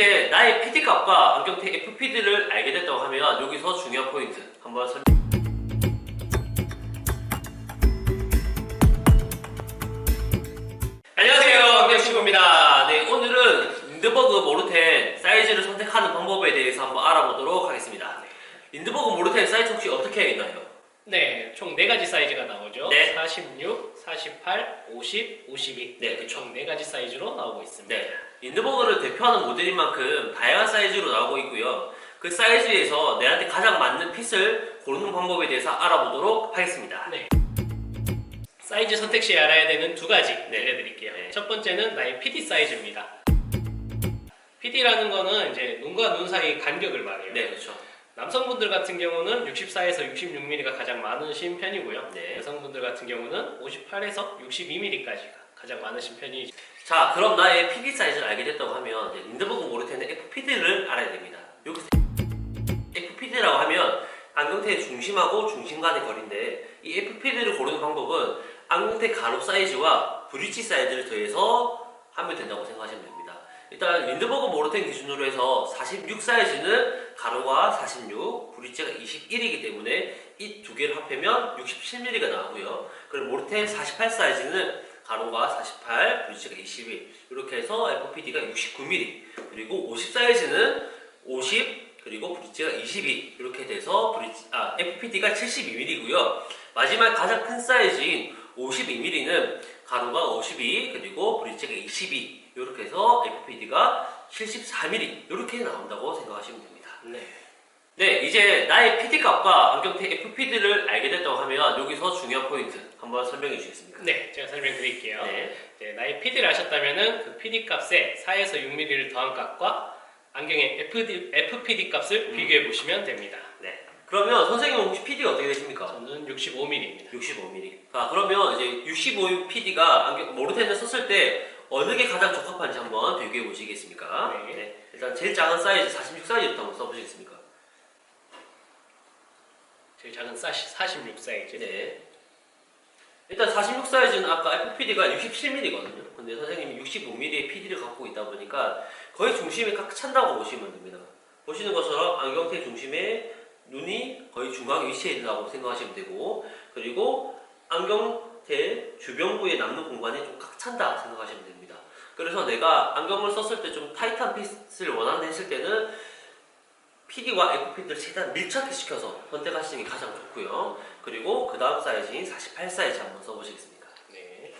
이제 나의 PD 값과 안경테 FPD를 알게 됐다고 하면 여기서 중요한 포인트 한번 설명. 안녕하세요, 안경친구입니다. 네, 오늘은 린드버그 모르텐 사이즈를 선택하는 방법에 대해서 한번 알아보도록 하겠습니다. 린드버그 모르텐 사이즈 혹시 어떻게 있나요? 네, 총 4가지 사이즈가 나오죠. 네. 46, 48, 50, 52. 네, 그쵸. 총 4가지 사이즈로 나오고 있습니다. 네, 린드버그를 대표하는 모델인 만큼 다양한 사이즈로 나오고 있고요. 그 사이즈에서 내한테 가장 맞는 핏을 고르는 방법에 대해서 알아보도록 하겠습니다. 네. 사이즈 선택 시에 알아야 되는 두 가지 네. 알려드릴게요. 네. 첫 번째는 나의 PD 사이즈입니다. PD라는 거는 이제 눈과 눈 사이 간격을 말해요. 네, 그렇죠. 남성분들 같은 경우는 64에서 66mm가 가장 많으신 편이고요. 네. 여성분들 같은 경우는 58에서 62mm까지가 가장 많으신 편이죠. 자, 그럼 나의 PD 사이즈를 알게 됐다고 하면 이제 린드버그 모르텐의 FPD를 알아야 됩니다. 여기서 FPD라고 하면 안경테의 중심하고 중심 간의 거리인데 이 FPD를 고르는 방법은 안경테 가로 사이즈와 브릿지 사이즈를 더해서 하면 된다고 생각하시면 됩니다. 일단 린드버그 모르텐 기준으로 해서 46 사이즈는 가로가 46, 브릿지가 21이기 때문에 이 두 개를 합하면 67mm가 나오고요. 그리고 모르텐 48 사이즈는 가로가 48, 브릿지가 21 이렇게 해서 FPD가 69mm 그리고 50 사이즈는 50 그리고 브릿지가 22 이렇게 돼서 브릿지, 아, FPD가 72mm고요. 마지막 가장 큰 사이즈인 52mm는 가로가 52 그리고 브릿지가 22 이렇게 해서 FPD가 74mm 이렇게 나온다고 생각하시면 됩니다. 네. 네, 이제 나의 PD 값과 안경테 FPD를 알게 됐다고 하면 여기서 중요한 포인트 한번 설명해 주시겠습니까? 네, 제가 설명드릴게요. 네. 네, 나의 PD를 아셨다면은 그 PD 값에 4에서 6mm를 더한 값과 안경의 FD, FPD 값을 음. 비교해 보시면 됩니다. 네. 그러면 선생님은 혹시 PD가 어떻게 되십니까? 저는 65mm입니다. 65mm. 아, 그러면 이제 65 PD가 안경 모르텐을 썼을 때 어느 게 가장 적합한지 한번 비교해 보시겠습니까? 네. 일단 제일 작은 사이즈 46 사이즈부터 한번 써보시겠습니까? 제일 작은 사시, 46 사이즈. 네. 일단 46 사이즈는 아까 FPD가 67mm거든요. 근데 선생님이 65mm의 PD를 갖고 있다 보니까 거의 중심에 꽉 찬다고 보시면 됩니다. 보시는 것처럼 안경테 중심에 눈이 거의 중앙에 위치해 있다고 생각하시면 되고 그리고 안경테 주변부에 남는 공간이 좀 꽉 찬다 생각하시면 됩니다. 그래서 내가 안경을 썼을 때 좀 타이트한 핏을 원한다 했을 때는 PD와 FPD를 최대한 밀착해 시켜서 선택하시는 게 가장 좋고요. 그리고 그 다음 사이즈인 48 사이즈 한번 써보시겠습니까? 네.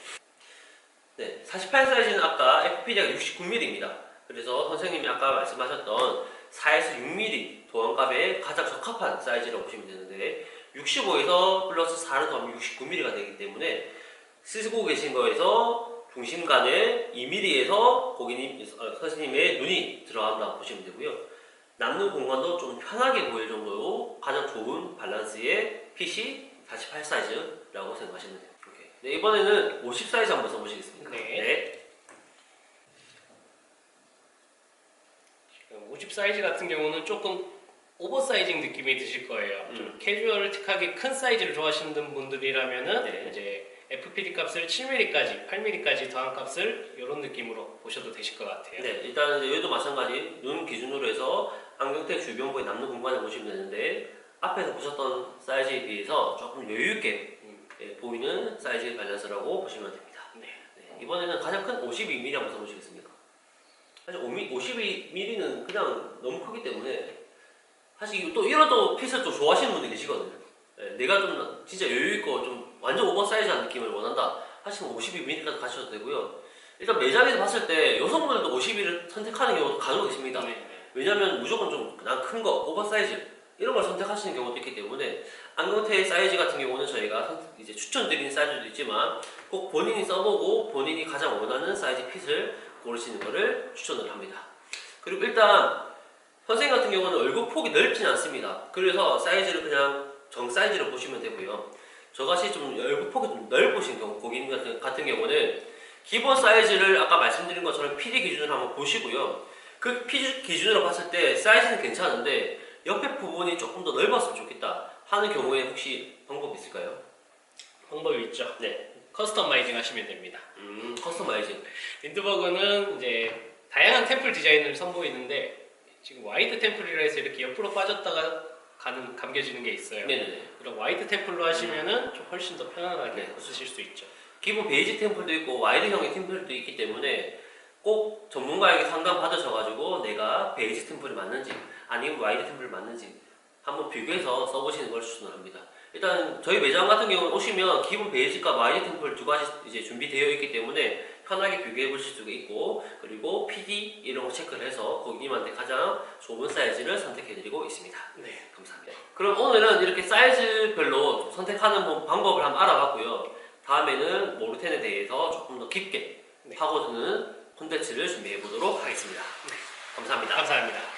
네, 48 사이즈는 아까 FPD가 69mm입니다. 그래서 선생님이 아까 말씀하셨던 4에서 6mm 도안값에 가장 적합한 사이즈라고 보시면 되는데 65에서 플러스 4를 더하면 69mm가 되기 때문에 쓰고 계신 거에서 중심간에 2mm에서 고객님, 어, 선생님의 눈이 들어간다고 보시면 되고요. 남는 공간도 좀 편하게 보일 정도로 가장 좋은 밸런스의 핏이 48 사이즈라고 생각하시면 돼요. 오케이. 네, 이번에는 50 사이즈 한번 써보시겠습니까? 네. 지금 50 사이즈 같은 경우는 조금 오버사이징 느낌이 드실 거예요. 좀 음. 캐주얼틱하게 큰 사이즈를 좋아하시는 분들이라면은 네. 이제 FPD 값을 7mm까지, 8mm까지 더한 값을 이런 느낌으로 보셔도 되실 것 같아요. 네, 일단 여기도 마찬가지 눈 기준으로 해서 안경테 주변부에 남는 공간을 보시면 되는데 앞에서 보셨던 사이즈에 비해서 조금 여유 있게 음. 예, 보이는 사이즈의 밸런스라고 보시면 됩니다. 네. 네, 이번에는 가장 큰 52mm 한번 써보시겠습니까? 사실 52mm는 그냥 너무 크기 때문에 사실 이거 또 이런 핏을 또 좋아하시는 분들이 계시거든요. 예, 내가 좀 진짜 여유 있고 좀 완전 오버사이즈한 느낌을 원한다 하시면 52mm까지 가셔도 되고요. 일단 매장에서 봤을 때 여성분들도 52를 선택하는 경우도 간혹 있습니다. 네. 왜냐면 무조건 좀 그냥 큰 거, 오버사이즈 이런 걸 선택하시는 경우도 있기 때문에 안경테의 사이즈 같은 경우는 저희가 선- 이제 추천드리는 사이즈도 있지만 꼭 본인이 써보고 본인이 가장 원하는 사이즈 핏을 고르시는 것을 추천을 합니다. 그리고 일단 선생님 같은 경우는 얼굴 폭이 넓진 않습니다. 그래서 사이즈를 그냥 정 사이즈로 보시면 되고요. 저같이 좀 얼굴 폭이 좀 넓으신 경우 고객님 같은, 같은 경우는 기본 사이즈를 아까 말씀드린 것처럼 PD 기준으로 한번 보시고요. 그피 기준으로 봤을 때 사이즈는 괜찮은데 옆에 부분이 조금 더 넓었으면 좋겠다 하는 경우에 혹시 방법 있을까요? 방법이 있죠. 네. 커스터마이징 하시면 됩니다. 음, 커스터마이징. 린드버그는 이제 다양한 템플 디자인을 선보이는데 지금 와이드 템플이라 해서 이렇게 옆으로 빠졌다가 가는 감겨지는 게 있어요. 네네네. 그럼 와이드 템플로 하시면은 좀 훨씬 더 편안하게 네. 쓰실 수 있죠. 기본 베이지 템플도 있고 와이드형의 템플도 있기 때문에 꼭 전문가에게 상담 받으셔가지고 내가 베이지 템플이 맞는지 아니면 와이드 템플이 맞는지 한번 비교해서 써보시는 걸 추천을 합니다. 일단 저희 매장 같은 경우는 오시면 기본 베이지과 와이드 템플 두 가지 이제 준비되어 있기 때문에 편하게 비교해 보실 수가 있고 그리고 PD 이런 거 체크를 해서 고객님한테 가장 좋은 사이즈를 선택해 드리고 있습니다. 네. 감사합니다. 그럼 오늘은 이렇게 사이즈별로 선택하는 방- 방법을 한번 알아봤고요. 다음에는 모르텐에 대해서 조금 더 깊게 네. 파고드는 콘텐츠를 준비해 보도록 하겠습니다. 감사합니다. 감사합니다.